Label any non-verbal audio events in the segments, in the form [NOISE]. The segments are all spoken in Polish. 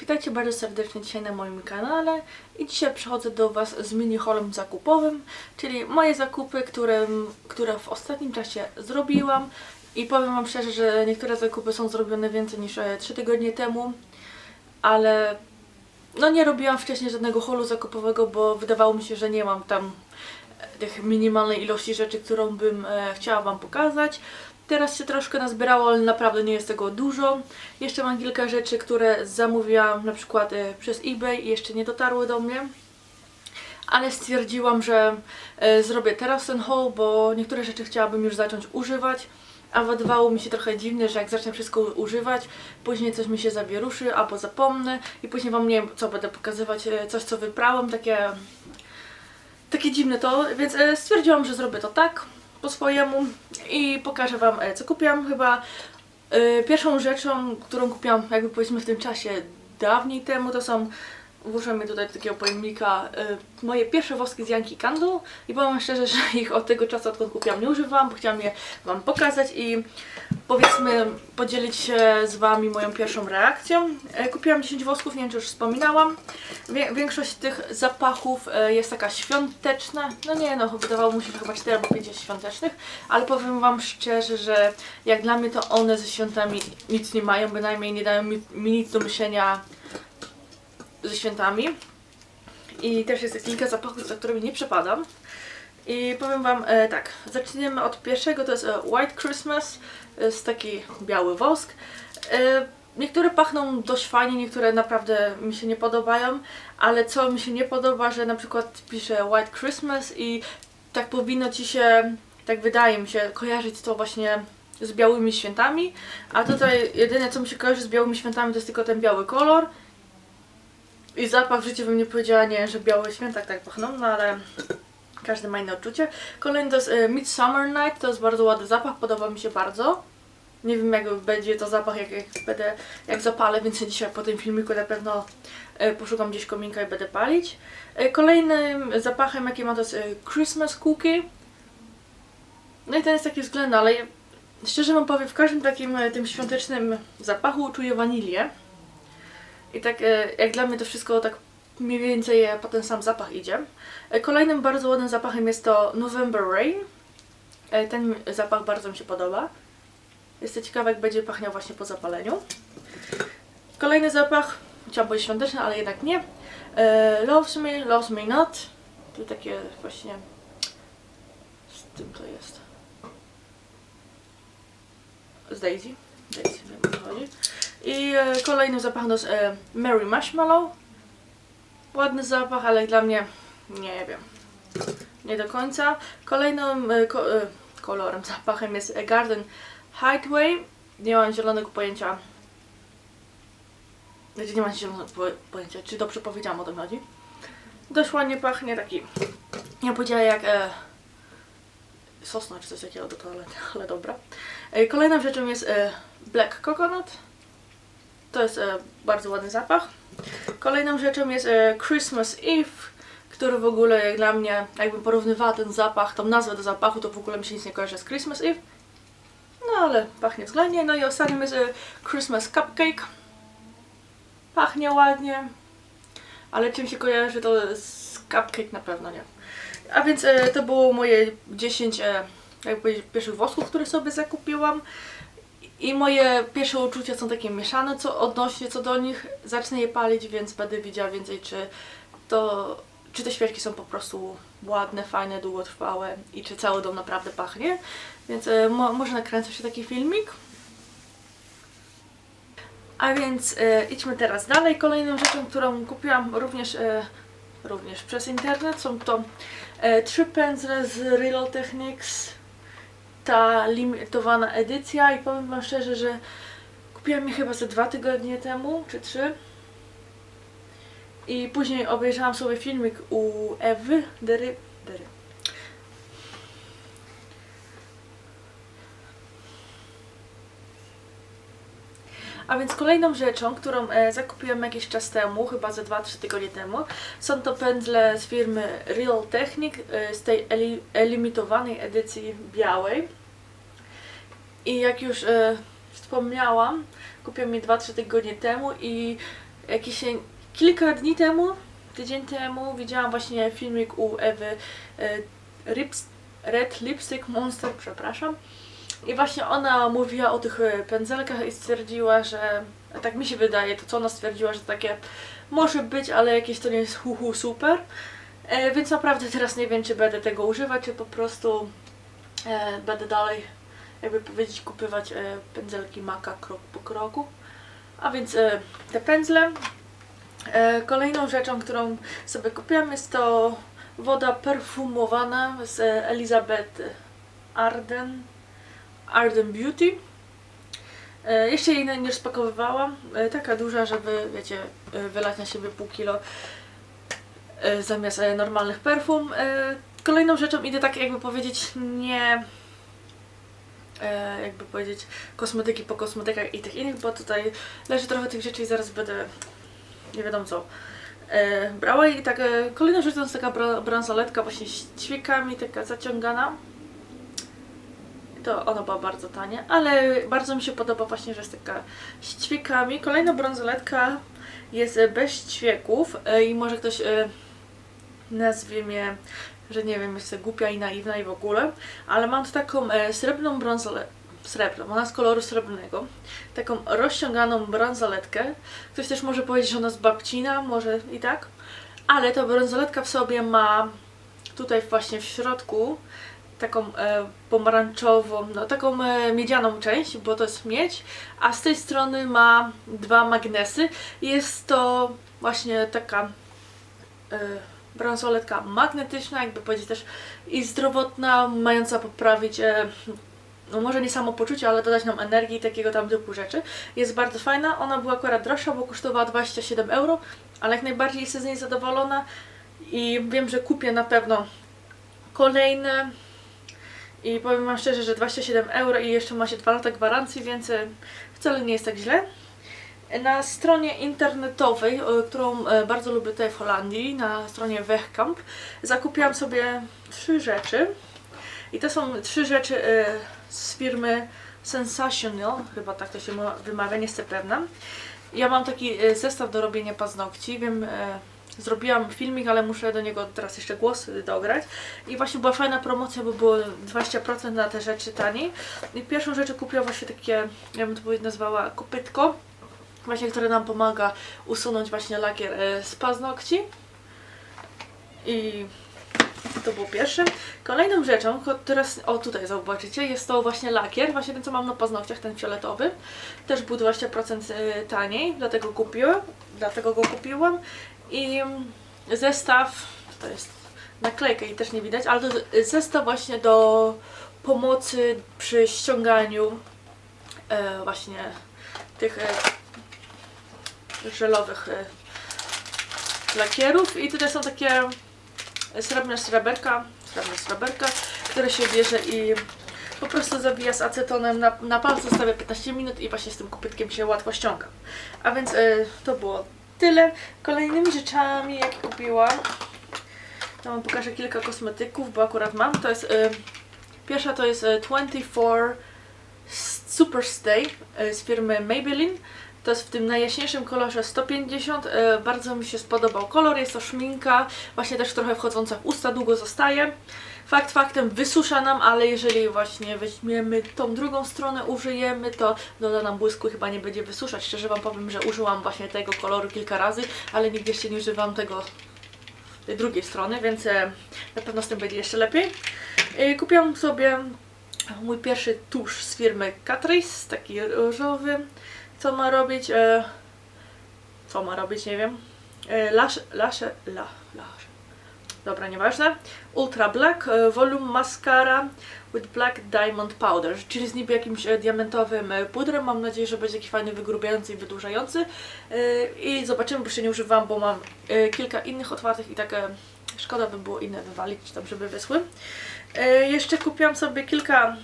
Witajcie bardzo serdecznie dzisiaj na moim kanale i dzisiaj przychodzę do Was z mini haulem zakupowym, czyli moje zakupy, które, które w ostatnim czasie zrobiłam i powiem Wam szczerze, że niektóre zakupy są zrobione więcej niż 3 tygodnie temu, ale no nie robiłam wcześniej żadnego haulu zakupowego, bo wydawało mi się, że nie mam tam e, tych minimalnej ilości rzeczy, którą bym e, chciała Wam pokazać. Teraz się troszkę nazbierało, ale naprawdę nie jest tego dużo. Jeszcze mam kilka rzeczy, które zamówiłam na przykład e, przez eBay i jeszcze nie dotarły do mnie. Ale stwierdziłam, że e, zrobię teraz ten haul, bo niektóre rzeczy chciałabym już zacząć używać. A wydawało mi się trochę dziwne, że jak zacznę wszystko używać, później coś mi się zawieruszy albo zapomnę i później Wam nie wiem co będę pokazywać, e, coś co wyprałam, takie takie dziwne to, więc stwierdziłam, że zrobię to tak, po swojemu i pokażę Wam, e, co kupiłam. Chyba e, pierwszą rzeczą, którą kupiłam, jakby powiedzmy w tym czasie dawniej temu, to są, włożę mi tutaj do takiego pojemnika, e, moje pierwsze woski z Yankee Candle i powiem szczerze, [LAUGHS] że ich od tego czasu, odkąd kupiłam, nie używałam, bo chciałam je Wam pokazać i powiedzmy podzielić się z Wami moją pierwszą reakcją. E, Kupiłam 10 wosków, nie wiem czy już wspominałam. Wie, większość tych zapachów e, jest taka świąteczna. No nie no, wydawało mi się, że chyba 4 albo 5 jest świątecznych, ale powiem Wam szczerze, że jak dla mnie to one ze świątami nic nie mają, bynajmniej nie dają mi, mi nic do myślenia ze świętami. I też jest kilka zapachów, za którymi nie przepadam. I powiem Wam e, tak, zaczniemy od pierwszego, to jest e, White Christmas, jest taki biały wosk. E, niektóre pachną dość fajnie, niektóre naprawdę mi się nie podobają, ale co mi się nie podoba, że na przykład pisze White Christmas i tak powinno Ci się, tak wydaje mi się, kojarzyć to właśnie z białymi świętami, a tutaj jedyne co mi się kojarzy z białymi świętami to jest tylko ten biały kolor. I zapach w życiu bym nie powiedziała, nie, że białe święta tak pachną, no ale każdy ma inne odczucie. Kolejny to jest e, Midsummer Night, to jest bardzo ładny zapach, podoba mi się bardzo. Nie wiem jak będzie to zapach, jak, jak będę, jak zapalę, więc dzisiaj po tym filmiku na pewno e, poszukam gdzieś kominka i będę palić. E, kolejnym zapachem jaki mam to jest e, Christmas Cookie. No i ten jest taki względny, ale szczerze wam powiem, w każdym takim e, tym świątecznym zapachu czuję wanilię. I tak e, jak dla mnie to wszystko tak mniej więcej e, po ten sam zapach idzie. E, Kolejnym bardzo ładnym zapachem jest to November Rain. Ten zapach bardzo mi się podoba. Jestem ciekawa, jak będzie pachniał właśnie po zapaleniu. Kolejny zapach, chciałam powiedzieć świąteczny, ale jednak nie. Loves Me, Loves Me Not. Tu takie właśnie... Z tym to jest. Z Daisy. Daisy, wiem o co chodzi. I e, kolejnym zapachem jest e, Mary Marshmallow. Ładny zapach, ale dla mnie nie wiem. Nie do końca. Kolejnym e, ko e, kolorem, [LAUGHS] zapachem jest e, Garden Hideaway. Nie mam zielonego pojęcia. Znaczy nie mam zielonego po pojęcia, czy dobrze powiedziałam o tym chodzi. Dość ładnie pachnie, taki nie powiedziała jak e, sosna czy coś takiego do toalety, [LAUGHS] ale dobra. E, kolejną rzeczą jest e, Black Coconut. To jest e, bardzo ładny zapach. Kolejną rzeczą jest e, Christmas Eve, który w ogóle jak dla mnie, jakbym porównywała ten zapach, tą nazwę do zapachu, to w ogóle mi się nic nie kojarzy z Christmas Eve. No ale pachnie względnie. No i ostatnim jest e, Christmas Cupcake. Pachnie ładnie, ale czym się kojarzy to z cupcake na pewno nie. A więc e, to było moje 10 e, jakby pierwszych wosków, które sobie zakupiłam. I moje pierwsze uczucia są takie mieszane co odnośnie co do nich. Zacznę je palić, więc będę wiedziała więcej, czy to czy te świeczki są po prostu ładne, fajne, długotrwałe i czy cały dom naprawdę pachnie. Więc e, mo może nakręcę się taki filmik. A więc e, idźmy teraz dalej. Kolejną rzeczą, którą kupiłam również, e, również przez internet są to e, trzy pędzle z Real Techniques ta limitowana edycja i powiem Wam szczerze, że kupiłam je chyba ze dwa tygodnie temu, czy trzy. I później obejrzałam sobie filmik u Ewy Dery... Dery. A więc kolejną rzeczą, którą e, zakupiłam jakiś czas temu, chyba ze 2-3 tygodnie temu, są to pędzle z firmy Real Technic e, z tej eli- elimitowanej edycji białej. I jak już e, wspomniałam, kupiłam je 2-3 tygodnie temu i jakieś kilka dni temu, tydzień temu widziałam właśnie filmik u Ewy Rips, Red Lipstick Monster, przepraszam. I właśnie ona mówiła o tych e, pędzelkach i stwierdziła, że tak mi się wydaje, to co ona stwierdziła, że takie może być, ale jakieś to nie jest hu, hu super. E, więc naprawdę teraz nie wiem, czy będę tego używać, czy po prostu e, będę dalej, jakby powiedzieć, kupywać e, pędzelki Maka krok po kroku. A więc e, te pędzle. E, kolejną rzeczą, którą sobie kupiłam jest to woda perfumowana z e, Elizabeth Arden, Arden Beauty. E, jeszcze jej nie rozpakowywałam. E, taka duża, żeby, wiecie, e, wylać na siebie pół kilo zamiast normalnych perfum. Kolejną rzeczą idę tak jakby powiedzieć nie jakby powiedzieć kosmetyki po kosmetykach i tych innych, bo tutaj leży trochę tych rzeczy i zaraz będę nie wiadomo co brała i tak kolejną rzeczą jest taka bra- bransoletka właśnie z ćwiekami, taka zaciągana. To ona była bardzo tania, ale bardzo mi się podoba właśnie, że jest taka z ćwiekami. Kolejna bransoletka jest bez ćwieków e, i może ktoś e, nazwie mnie, że nie wiem, jest głupia i naiwna i w ogóle, ale mam tu taką e, srebrną bransoletkę, srebrną, ona z koloru srebrnego, taką rozciąganą bransoletkę. Ktoś też może powiedzieć, że ona jest babcina, może i tak, ale ta bransoletka w sobie ma tutaj właśnie w środku taką e, pomarańczową, no taką e, miedzianą część, bo to jest miedź, a z tej strony ma dwa magnesy. Jest to właśnie taka e, bransoletka magnetyczna, jakby powiedzieć też i zdrowotna, mająca poprawić e, no może nie samopoczucie, ale dodać nam energii i takiego tam typu rzeczy. Jest bardzo fajna, ona była akurat droższa, bo kosztowała 27 euro, ale jak najbardziej jestem z niej zadowolona i wiem, że kupię na pewno kolejne i powiem Wam szczerze, że 27 euro i jeszcze macie 2 lata gwarancji, więc e, wcale nie jest tak źle. Na stronie internetowej, e, którą e, bardzo lubię tutaj w Holandii, na stronie Wegkamp, zakupiłam sobie trzy rzeczy. I to są trzy rzeczy z firmy Sensational, chyba tak to się ma- wymawia, nie jestem pewna. Ja mam taki zestaw do robienia paznokci, wiem, zrobiłam filmik, ale muszę do niego teraz jeszcze głos e, dograć. I właśnie była fajna promocja, bo było 20% na te rzeczy taniej. I pierwszą rzeczą kupiłam właśnie takie, ja bym to nazwała kopytko, właśnie które nam pomaga usunąć właśnie lakier e, z paznokci. I to było pierwsze. Kolejną rzeczą, teraz, o tutaj zobaczycie, jest to właśnie lakier, właśnie ten co mam na paznokciach, ten fioletowy. Też był 20% y, taniej, dlatego kupiłam, dlatego go kupiłam. I zestaw, to jest naklejka i też nie widać, ale to zestaw właśnie do pomocy przy ściąganiu e, właśnie tych e, żelowych e, lakierów. I tutaj są takie srebrne sreberka, srebrne sreberka, które się bierze i po prostu zawija z acetonem na, na palcu, zostawia 15 minut i właśnie z tym kopytkiem się łatwo ściąga. A więc e, to było tyle. Kolejnymi rzeczami, jakie kupiłam, to wam pokażę kilka kosmetyków, bo akurat mam. To jest e, pierwsza to jest e, 24 Super Stay e, z firmy Maybelline. To jest w tym najjaśniejszym kolorze 150. E, bardzo mi się spodobał kolor. Jest to szminka, właśnie też trochę wchodząca w usta, długo zostaje. Fakt faktem wysusza nam, ale jeżeli właśnie weźmiemy tą drugą stronę, użyjemy, to doda nam błysku chyba nie będzie wysuszać. Szczerze Wam powiem, że użyłam właśnie tego koloru kilka razy, ale nigdy jeszcze nie używam tego tej drugiej strony, więc e, na pewno z tym będzie jeszcze lepiej. E, kupiłam sobie mój pierwszy tusz z firmy Catrice, taki różowy. Co ma robić? E, co ma robić? Nie wiem. E, lasze, lasze, la, lasze. Dobra, nieważne. Ultra Black e, Volume Mascara with Black Diamond Powder, czyli z niby jakimś e, diamentowym e, pudrem. Mam nadzieję, że będzie jakiś fajny, wygrubiający i wydłużający. E, I zobaczymy, bo jeszcze nie używam, bo mam e, kilka innych otwartych i tak e, szkoda by było inne wywalić, tam żeby wysły. E, jeszcze kupiłam sobie kilka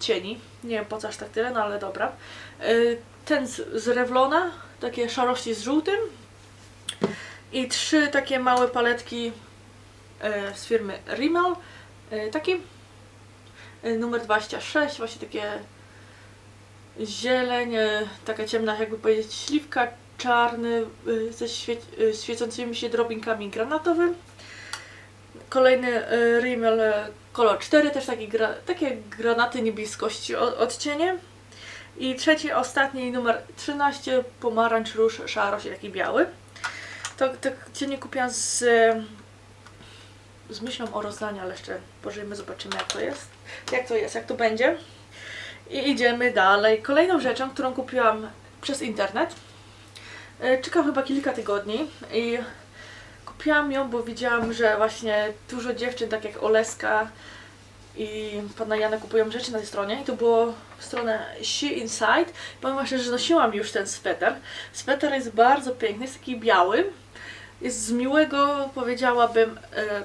cieni. Nie wiem po co aż tak tyle, no ale dobra. E, Ten z, z Revlona, takie szarości z żółtym. I trzy takie małe paletki e, z firmy Rimmel. E, Taki e, numer 26, właśnie takie zieleń, e, taka ciemna, jakby powiedzieć, śliwka, czarny y, ze świe, y, świecącymi się drobinkami granatowym. Kolejny y, Rimmel y, kolor 4, też taki gra, takie granaty niebieskości odcienie. I trzeci, ostatni numer 13, pomarańcz, róż, szarość taki biały. To, to cienie kupiłam z, z myślą o rozdaniu, ale jeszcze pożyjemy, zobaczymy jak to jest. Jak to jest, jak to będzie. I idziemy dalej. Kolejną rzeczą, którą kupiłam przez internet, e, czekam chyba kilka tygodni i kupiłam ją, bo widziałam, że właśnie dużo dziewczyn, tak jak Oleska i pana Jana kupują rzeczy na tej stronie i to było stronę She Inside. Powiem właśnie, że nosiłam już ten sweter. Sweter jest bardzo piękny, jest taki biały. Jest z miłego, powiedziałabym, e,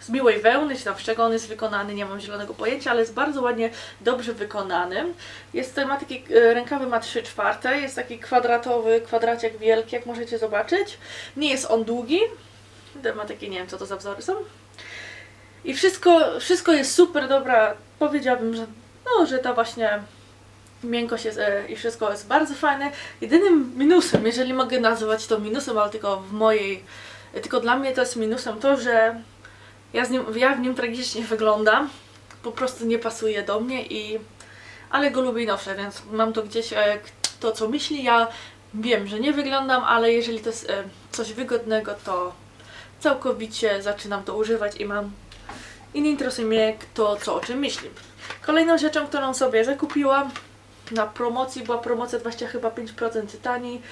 z miłej wełny, czy tam z czego on jest wykonany, nie mam zielonego pojęcia, ale jest bardzo ładnie, dobrze wykonany. Jest ma taki, e, rękawy ma 3 czwarte, jest taki kwadratowy, kwadraciek wielki, jak możecie zobaczyć. Nie jest on długi, ma takie, nie wiem co to za wzory są. I wszystko, wszystko jest super, dobra, powiedziałabym, że no, że ta właśnie miękkość jest e, i wszystko jest bardzo fajne. Jedynym minusem, jeżeli mogę nazwać to minusem, ale tylko w mojej, tylko dla mnie to jest minusem to, że ja, nim, ja w nim tragicznie wyglądam. Po prostu nie pasuje do mnie i ale go lubię i więc mam to gdzieś e, to co myśli. Ja wiem, że nie wyglądam, ale jeżeli to jest e, coś wygodnego, to całkowicie zaczynam to używać i mam i nie interesuje mnie kto co o czym myśli. Kolejną rzeczą, którą sobie zakupiłam na promocji, była promocja 20 chyba 5% taniej.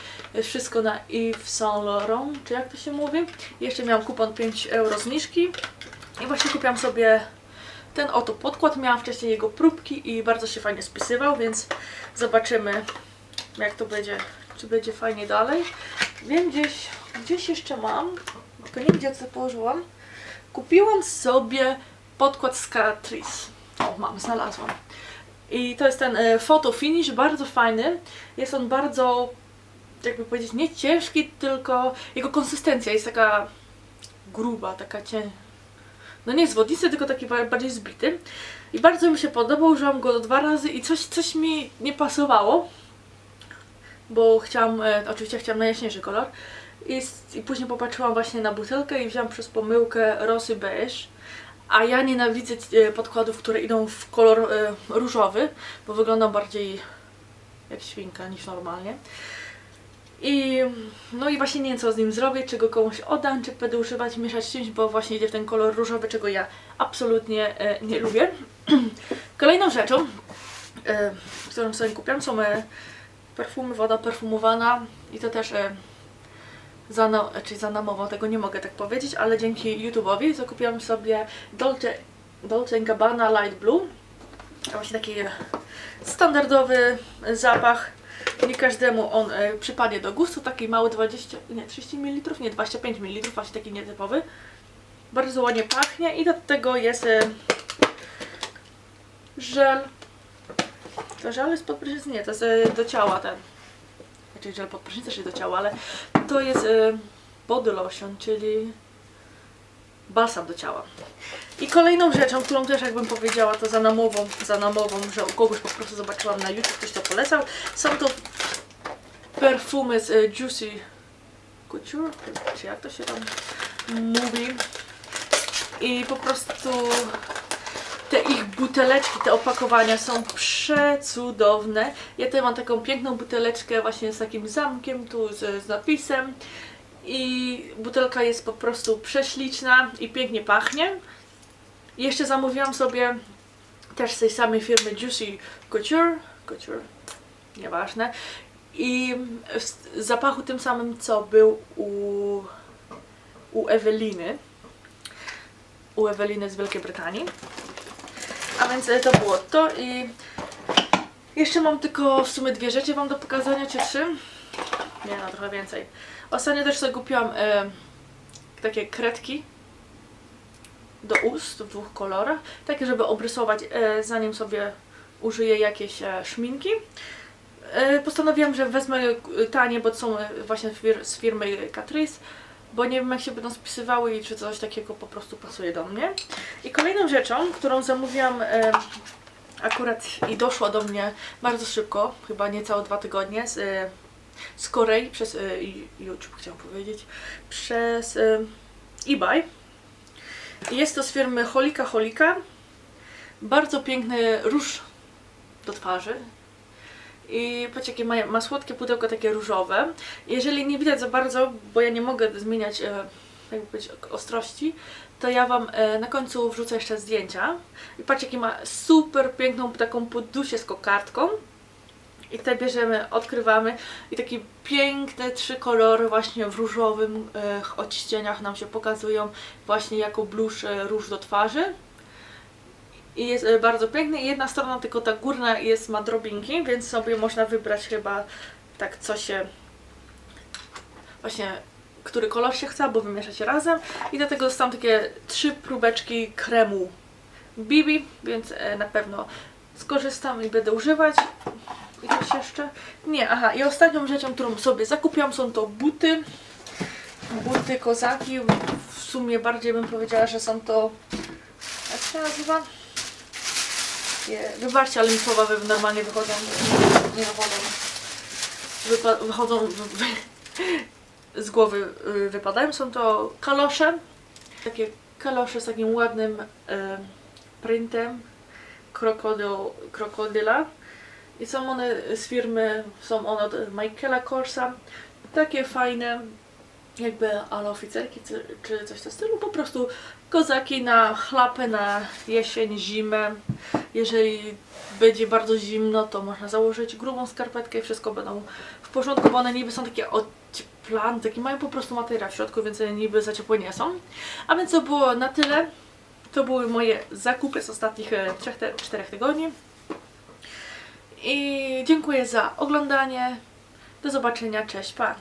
Wszystko na Yves Saint Laurent, czy jak to się mówi. Jeszcze miałam kupon 5 euro zniżki. I właśnie kupiłam sobie ten oto podkład. Miałam wcześniej jego próbki i bardzo się fajnie spisywał, więc zobaczymy jak to będzie, czy będzie fajnie dalej. Wiem gdzieś, gdzieś jeszcze mam, tylko nie gdzie to położyłam. Kupiłam sobie podkład z Catrice. O, mam, znalazłam. I to jest ten e, photo finish, bardzo fajny. Jest on bardzo, jakby powiedzieć, nie ciężki, tylko jego konsystencja jest taka gruba, taka cień. No nie zwodnisty, tylko taki ba- bardziej zbity. I bardzo mi się podobał, użyłam go dwa razy i coś, coś mi nie pasowało. Bo chciałam, e, oczywiście chciałam najjaśniejszy kolor. I, później popatrzyłam właśnie na butelkę i wziąłam przez pomyłkę rosy beige. A ja nienawidzę e, podkładów, które idą w kolor e, różowy, bo wyglądam bardziej jak świnka niż normalnie. I no i właśnie nie wiem co z nim zrobię, czy go komuś oddam, czy będę używać, mieszać czymś, bo właśnie idzie w ten kolor różowy, czego ja absolutnie e, nie lubię. [CLEARS THROAT] Kolejną rzeczą, e, którą sobie kupiłam, są e, perfumy, woda perfumowana i to też e, za, na, czy za namową, tego nie mogę tak powiedzieć, ale dzięki YouTube'owi zakupiłam sobie Dolce, Dolce Gabbana Light Blue. Właśnie taki standardowy zapach. Nie każdemu on e, przypadnie do gustu. Taki mały 20, nie 30 ml, nie 25 ml, właśnie taki nietypowy. Bardzo ładnie pachnie i do tego jest e, żel. To żel jest pod prysznic? Nie, to jest e, do ciała ten. Znaczy żel pod prysznic też jest do ciała, ale to jest e, body lotion, czyli balsam do ciała. I kolejną rzeczą, którą też jakbym powiedziała, to za namową, za namową, że u kogoś po prostu zobaczyłam na YouTube, ktoś to polecał, są to perfumy z e, Juicy Couture, czy jak to się tam mówi. I po prostu te ich buteleczki, te opakowania są przecudowne. Ja tutaj mam taką piękną buteleczkę właśnie z takim zamkiem, tu z, z napisem. I butelka jest po prostu prześliczna i pięknie pachnie. Jeszcze zamówiłam sobie też z tej samej firmy Juicy Couture, Couture, nieważne. I w zapachu tym samym, co był u, u Eweliny. U Eweliny z Wielkiej Brytanii. A więc e, to było to i jeszcze mam tylko w sumie dwie rzeczy wam do pokazania, czy trzy? Nie, no trochę więcej. Ostatnio też sobie kupiłam e, takie kredki do ust w dwóch kolorach, takie żeby obrysować e, zanim sobie użyję jakieś szminki. Postanowiłam, że wezmę tanie, bo są właśnie z firmy Catrice, bo nie wiem jak się będą spisywały i czy coś takiego po prostu pasuje do mnie. I kolejną rzeczą, którą zamówiłam e, akurat i doszła do mnie bardzo szybko, chyba niecałe dwa tygodnie, z, e, z Korei przez e, YouTube chciałam powiedzieć, przez e, eBay. Jest to z firmy Holika Holika. Bardzo piękny róż do twarzy. I patrzcie, jakie ma, ma słodkie pudełko takie różowe. Jeżeli nie widać za bardzo, bo ja nie mogę zmieniać e, jakby ostrości, to ja Wam e, na końcu wrzucę jeszcze zdjęcia. I patrzcie, jaki ma super piękną taką podusię z kokardką. I tutaj bierzemy, odkrywamy i takie piękne trzy kolory właśnie w różowym e, odcieniach nam się pokazują właśnie jako blusz e, róż do twarzy. I jest e, bardzo piękny jedna strona tylko ta górna jest ma drobinki, więc sobie można wybrać chyba tak co się właśnie który kolor się chce, albo wymieszać razem. I do tego dostałam takie trzy próbeczki kremu Bibi, więc e, na pewno skorzystam i będę używać. I coś jeszcze? Nie, aha. I ostatnią rzeczą, którą sobie zakupiłam są to buty. Buty kozaki. W sumie bardziej bym powiedziała, że są to... Jak się nazywa? Nie, wybaczcie, ale mi słowa wy- normalnie wychodzą. Nie wychodzą. Wypa- wychodzą w, w, [LAUGHS] z głowy y, wypadają. Są to kalosze. Takie kalosze z takim ładnym y, printem krokodyl, krokodyla. I są one z firmy, są one od Michaela Korsa. Takie fajne, jakby ale oficerki czy, czy coś w tym stylu. Po prostu kozaki na chlapę, na jesień, zimę. Jeżeli będzie bardzo zimno, to można założyć grubą skarpetkę i wszystko będą w porządku, bo one niby są takie ocieplane, takie mają po prostu materiał w środku, więc niby za ciepłe nie są. A więc to było na tyle. To były moje zakupy z ostatnich 3-4 tygodni. I dziękuję za oglądanie. Do zobaczenia. Cześć, pa!